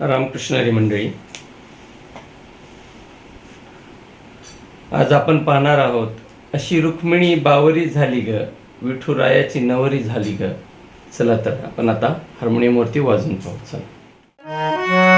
रामकृष्णारी मंडळी. आज आपण पाहणार आहोत अशी रुक्मिणी बावरी झाली ग विठुरायाची नवरी झाली ग. चला तर आपण आता हार्मोनियमवरती वाजून पाहू. चला.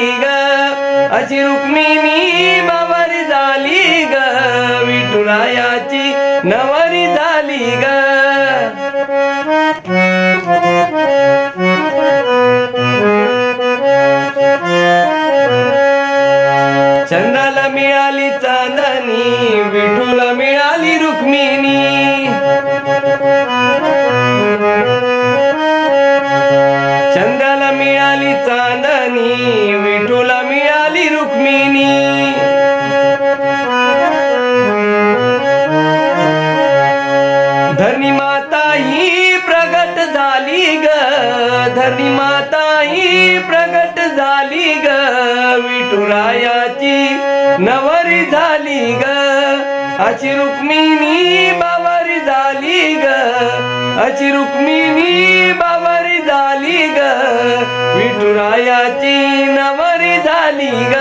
ग. अशी रुक्मिणी बावरी झाली ग. विठुरायाची नवरी झाली ग. चंद्राला मिळाली चांदणी विठूला मिळाली रुक्मिणी. मिळाली चांदणी विठूला मिळाली रुक्मिणी. धरणी माता ही प्रगट झाली ग. धरणी माता ही प्रगट झाली ग. विठुरायाची नवरी झाली ग. अशी रुक्मिणी बावरी झाली ग. अशी रुक्मिणी बावरी झाली ग. विठुरायाची नवरी झाली ग.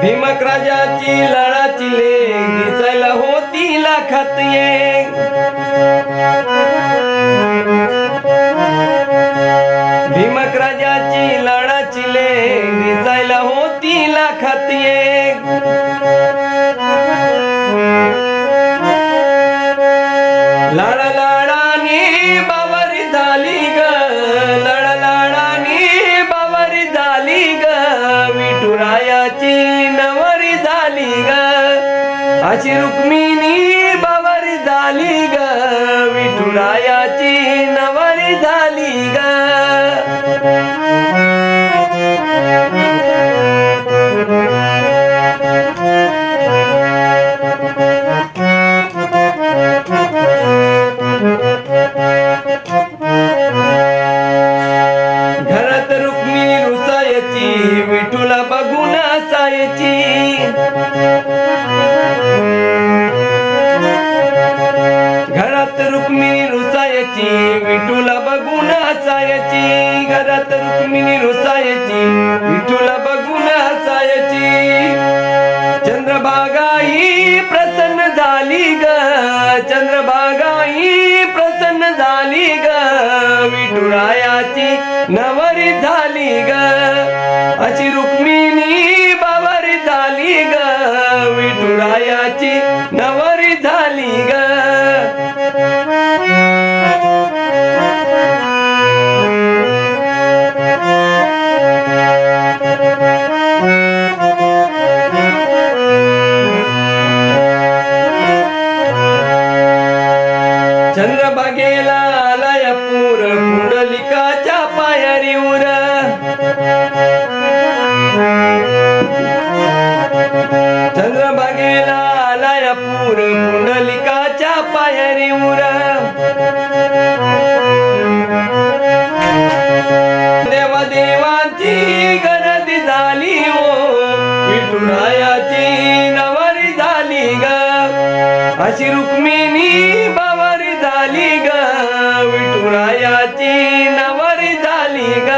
भीमक राजाची लढाची ले दिसायला होती लाखात ये. अशी रुक्मिणी बावरी झाली ग. विठुरायाची नवरी झाली ग. घरात रुक्मिणी रुसायची विठुला बघून असायची विठूला बघून असायची घरात रुक्मिणी रुसायची. विठूला बघून असायची चंद्रभागा ही प्रसन्न झाली ग. चंद्रभागा ही प्रसन्न झाली ग. विठुरायाची नवरी झाली ग. अशी रुक्मिणी बवरी झाली ग. विठुरायाची नवारी झाली ग.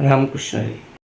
रामकृष्ण